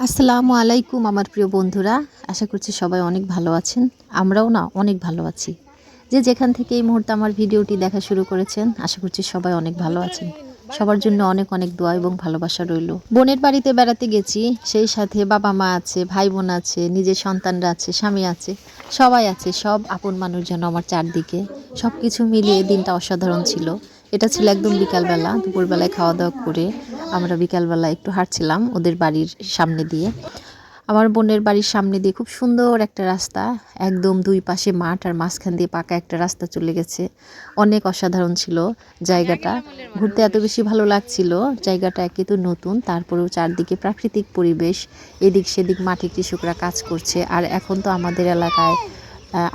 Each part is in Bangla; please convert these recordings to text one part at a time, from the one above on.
আসসালামু আলাইকুম, আমার প্রিয় বন্ধুরা। আশা করছি সবাই অনেক ভালো আছেন। আমরাও না অনেক ভালো আছি। যে যেখান থেকে এই মুহূর্তে আমার ভিডিওটি দেখা শুরু করেছেন, আশা করছি সবাই অনেক ভালো আছেন। সবার জন্য অনেক অনেক দোয়া এবং ভালোবাসা রইল। বোনের বাড়িতে বেড়াতে গেছি, সেই সাথে বাবা মা আছে, ভাই বোন আছে, নিজের সন্তানরা আছে, স্বামী আছে, সবাই আছে, সব আপন মানুষ যেন আমার চারদিকে। সব কিছু মিলিয়ে দিনটা অসাধারণ ছিল। এটা ছিল একদম বিকালবেলা, দুপুরবেলায় খাওয়া দাওয়া করে আমরা বিকালবেলা একটু হাঁটছিলাম ওদের বাড়ির সামনে দিয়ে। আমার বোনের বাড়ির সামনে দিয়ে খুব সুন্দর একটা রাস্তা, একদম দুই পাশে মাঠ আর মাঝখান দিয়ে পাকা একটা রাস্তা চলে গেছে। অনেক অসাধারণ ছিল জায়গাটা। ঘুরতে এত বেশি ভালো লাগছিল, জায়গাটা একে তো নতুন, তারপরেও চারদিকে প্রাকৃতিক পরিবেশ, এদিক সেদিক মাঠে কৃষকরা কাজ করছে। আর এখন তো আমাদের এলাকায়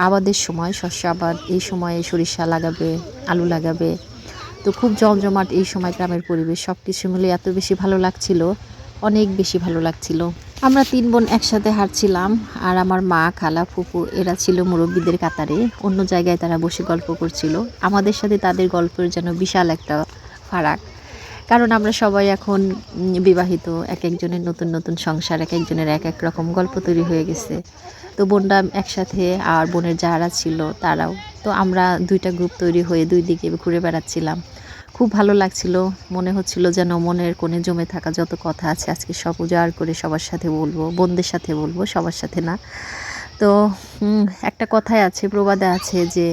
আবাদের সময়, শস্য আবাদ, এই সময়ে সরিষা লাগাবে, আলু লাগাবে তো খুব জমজমাট এই সময় গ্রামের পরিবেশ সব কিছু মিলে এত বেশি ভালো লাগছিল, অনেক বেশি ভালো লাগছিল। আমরা তিন বোন একসাথে হাঁটছিলাম, আর আমার মা, খালা, ফুপু, এরা ছিল মুরব্বীদের কাতারে। অন্য জায়গায় তারা বসে গল্প করছিল। আমাদের সাথে তাদের গল্পের যেন বিশাল একটা ফারাক। কারণ আমরা সবাই এখন বিবাহিত, এক একজনের নতুন নতুন সংসার, এক একজনের এক এক রকম গল্প তৈরি হয়ে গেছে। তো বোনরা একসাথে আর বোনের যারা ছিল তারাও। তো আমরা দুইটা গ্রুপ তৈরি হয়ে দুই দিকে ঘুরে বেড়াচ্ছিলাম। খুব ভালো লাগছিল। মনে হচ্ছিল যেন মনের কোণে জমে থাকা যত কথা আছে আজকে সব উজাড় করে সবার সাথে বলব বোনদের সাথে বলব, সবার সাথে না। তো একটা কথাই আছে, প্রবাদে আছে যে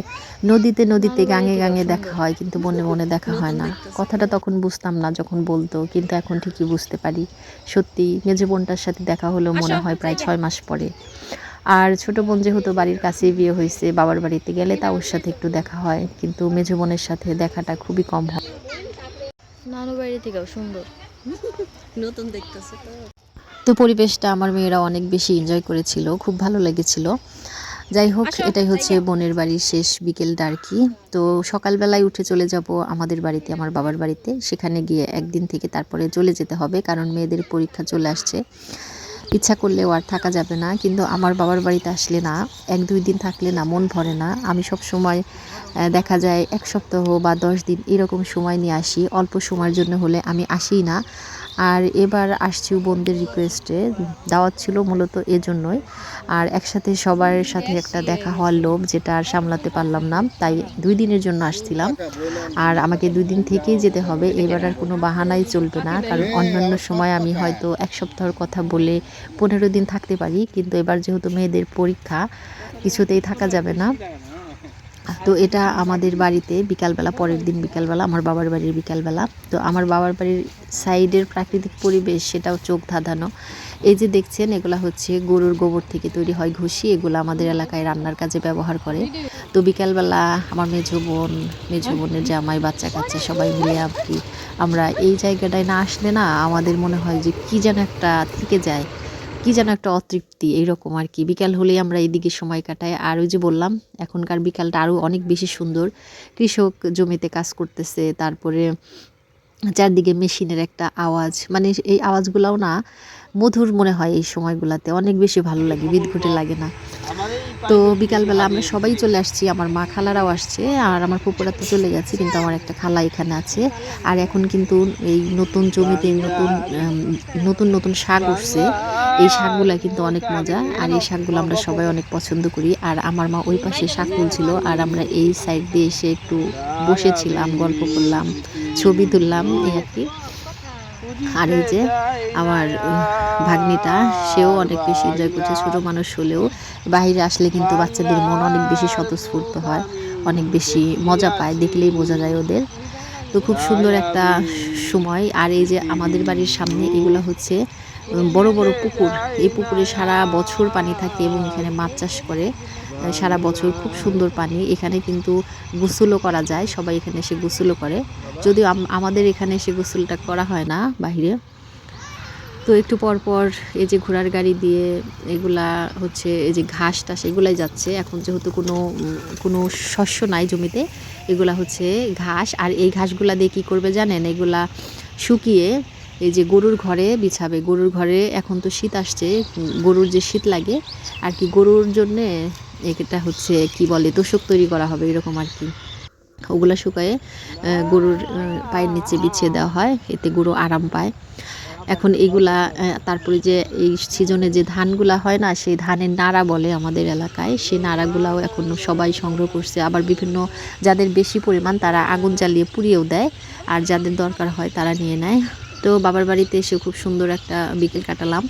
নদীতে নদীতে গাঙে গাঙে দেখা হয় কিন্তু বনে বনে দেখা হয় না। কথাটা তখন বুঝতাম না যখন বলতো, কিন্তু এখন ঠিকই বুঝতে পারি। সত্যি, মেজো বোনটার সাথে দেখা হলো মনে হয় প্রায় ছয় মাস পরে। আর ছোট বোন যেহেতু বাড়ির কাছেই বিয়ে হয়েছে বাবার বাড়িতে গেলে তা ওর সাথে একটু দেখা হয় কিন্তু মেজো বোনের সাথে দেখাটা খুবই কম হয়। নানু বাড়ি থেকেও সুন্দর। নতুন দেখতেছে তো। তো পরিবেশটা আমার মেয়েরা অনেক বেশি এনজয় করেছিল খুব ভালো লেগেছিল। যাই হোক এটাই হচ্ছে বোনের বাড়ির শেষ বিকেলটা আর কি তো সকালবেলায় উঠে চলে যাব আমাদের বাড়িতে আমার বাবার বাড়িতে। সেখানে গিয়ে একদিন থেকে তারপরে চলে যেতে হবে কারণ মেয়েদের পরীক্ষা চলে আসছে। ইচ্ছা করলেও আর থাকা যাবে না, কিন্তু আমার বাবার বাড়িতে আসলে না, এক দুই দিন থাকলে না মন ভরে না। আমি সব সময় দেখা যায় এক সপ্তাহ বা দশ দিন এরকম সময় নিয়ে আসি, অল্প সময়ের জন্য হলে আমি আসিই না। আর এবার আসছি বোনদের রিকোয়েস্টে দাওয়াত ছিল মূলত এজন্যই আর একসাথে সবার সাথে একটা দেখা হওয়ার লোভ, যেটা আর সামলাতে পারলাম না, তাই দুই দিনের জন্য আসছিলাম। আর আমাকে দুই দিন থেকেই যেতে হবে, এবার আর কোনো বাহানাই চলবে না, কারণ অন্যান্য সময় আমি হয়তো এক সপ্তাহের কথা বলে পনেরো দিন থাকতে পারি, কিন্তু এবার যেহেতু মেয়েদের পরীক্ষা, কিছুতেই থাকা যাবে না। তো এটা আমাদের বাড়িতে বিকালবেলা, পরের দিন বিকালবেলা, আমার বাবার বাড়ির বিকালবেলা। তো আমার বাবার বাড়ির সাইডের প্রাকৃতিক পরিবেশ, সেটাও চোখ ধাঁধানো। এই যে দেখছেন, এগুলা হচ্ছে গরুর গোবর থেকে তৈরি হয় ঘষি, এগুলো আমাদের এলাকায় রান্নার কাজে ব্যবহার করে। তো বিকালবেলা আমার মেঝো বোন, মেঝো বোনের জামাই, বাচ্চা কাচ্চা সবাই মিলে আর কি, আমরা এই জায়গাটায় না আসলে না আমাদের মনে হয় যে কি যেন একটা থেকে যায়। কি যেন একটা অতৃপ্তি, এইরকম আর কি। বিকাল হলেই আমরা এদিকে সময় কাটাই। আর ওই যে বললাম, এখনকার বিকালটা আরও অনেক বেশি সুন্দর। কৃষক জমিতে কাজ করতেছে, তারপরে চারদিকে মেশিনের একটা আওয়াজ। মানে এই আওয়াজগুলাও না মধুর মনে হয় এই সময়গুলোতে। অনেক বেশি ভালো লাগে, বিদঘুটে লাগে না। তো বিকালবেলা আমরা সবাই চলে আসছি, আমার মা খালারাও আসছে আর আমার পুকুরা তো চলে গেছে, কিন্তু আমার একটা খালা এখানে আছে। আর এখন কিন্তু এই নতুন জমিতে নতুন নতুন নতুন শাক উঠছে। এই শাকগুলো কিন্তু অনেক মজা। আর এই শাকগুলো আমরা সবাই অনেক পছন্দ করি। আর আমার মা ওই পাশে শাক তুলছিল। আর আমরা এই সাইড দিয়ে এসে একটু বসেছিলাম, গল্প করলাম, ছবি তুললাম, এই আর কি। আর এই যে আমার ভাগ্নিটা, সেও অনেক বেশি এনজয় করছে। ছোট মানুষ হলেও বাইরে আসলে কিন্তু বাচ্চাদের মন অনেক বেশি স্বতঃস্ফূর্ত হয়, অনেক বেশি মজা পায়, দেখলেই বোঝা যায় ওদের। তো খুব সুন্দর একটা সময়। আর এই যে আমাদের বাড়ির সামনে এগুলো হচ্ছে বড় বড় পুকুর। এই পুকুরে সারা বছর পানি থাকে এবং এখানে মাছ চাষ করে। সারা বছর খুব সুন্দর পানি। এখানে কিন্তু গোসলও করা যায়, সবাই এখানে এসে গোসলও করে। যদিও আমাদের এখানে এসে গোসলটা করা হয় না বাইরে তো একটু পর পর এই যে ঘোড়ার গাড়ি দিয়ে এগুলা হচ্ছে, এই যে ঘাস টাস এগুলাই যাচ্ছে। এখন যেহেতু কোনো কোনো শস্য নাই জমিতে, এগুলা হচ্ছে ঘাস। আর এই ঘাসগুলা দিয়ে কী করবে জানেন? এগুলা শুকিয়ে এই যে গরুর ঘরে বিছাবে। গরুর ঘরে এখন তো শীত আসছে, গরুর যে শীত লাগে। আর কি গরুর জন্যে এটা হচ্ছে, কি বলে, তোষক তৈরি করা হবে, এরকম আর কি। ওগুলা শুকায়ে গরুর পায়ের নিচে বিছিয়ে দেওয়া হয়, এতে গরু আরাম পায়। এখন এগুলা তারপরে যে এই সিজনে যে ধানগুলা হয় না, সেই ধানের নাড়া বলে আমাদের এলাকায় সেই নাড়াগুলাও এখন সবাই সংগ্রহ করছে। আবার বিভিন্ন, যাদের বেশি পরিমাণ তারা আগুন জ্বালিয়ে পুড়িয়েও দেয়, আর যাদের দরকার হয় তারা নিয়ে নেয়। তো বাবার বাড়িতে এসে খুব সুন্দর একটা বিকেল কাটালাম।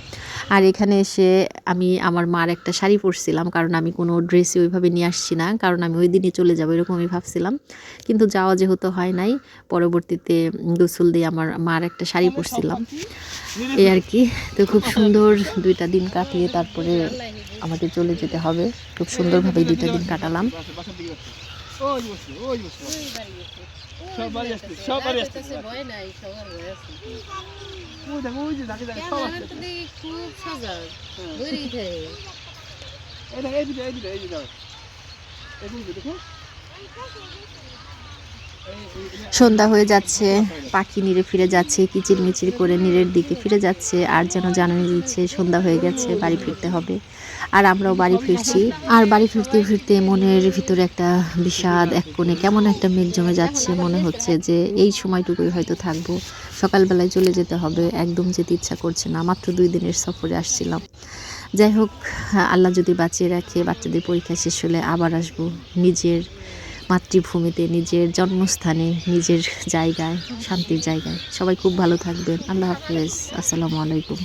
আর এখানে এসে আমি আমার মার একটা শাড়ি পরছিলাম, কারণ আমি কোনো ড্রেসই ওইভাবে নিয়ে আসছি না, কারণ আমি ওই দিনই চলে যাব এরকম আমি ভাবছিলাম। কিন্তু যাওয়া যেহেতু হয় নাই, পরবর্তীতে গোসল দিয়ে আমার মার একটা শাড়ি পরছিলাম। এই আর কি, তো খুব সুন্দর দুইটা দিন কাটিয়ে তারপরে আমাকে চলে যেতে হবে। খুব সুন্দরভাবে দুইটা দিন কাটালাম। ওই বসে ওই বসে সব বাড়ি আসছে সব বাড়ি আসছে ভয় নাই সবার ভয় আছে ওই দেখো ওই যে দেখে দেখে সব আসছে খুব সজাগ দৌড়েই থাকে এই দেখো এই দিকে এই দিকে এই দিকে এই দিকে দেখো সন্ধ্যা হয়ে যাচ্ছে, পাখি নিরে ফিরে যাচ্ছে কিচির মিচির করে নীরের দিকে ফিরে যাচ্ছে, আর যেন জানানি দিচ্ছে সন্ধ্যা হয়ে গেছে, বাড়ি ফিরতে হবে। আর আমরাও বাড়ি ফিরছি। আর বাড়ি ফিরতে ফিরতে মনের ভিতরে একটা বিষাদ, এক কোণে কেমন একটা মেঘ জমে যাচ্ছে, মনে হচ্ছে যে এই সময়টুকুই হয়তো থাকব। সকালবেলায় চলে যেতে হবে, একদম যেতে ইচ্ছা করছে না, মাত্র দুই দিনের সফরে আসছিলাম। যাই হোক, আল্লাহ যদি বাঁচিয়ে রাখে, বাচ্চাদের পরীক্ষা শেষ হলে আবার আসব নিজের মাতৃভূমিতে, নিজের জন্মস্থানে, নিজের জায়গায়, শান্তির জায়গায়। সবাই খুব ভালো থাকবেন। আল্লাহ হাফিজ। আসসালামু আলাইকুম।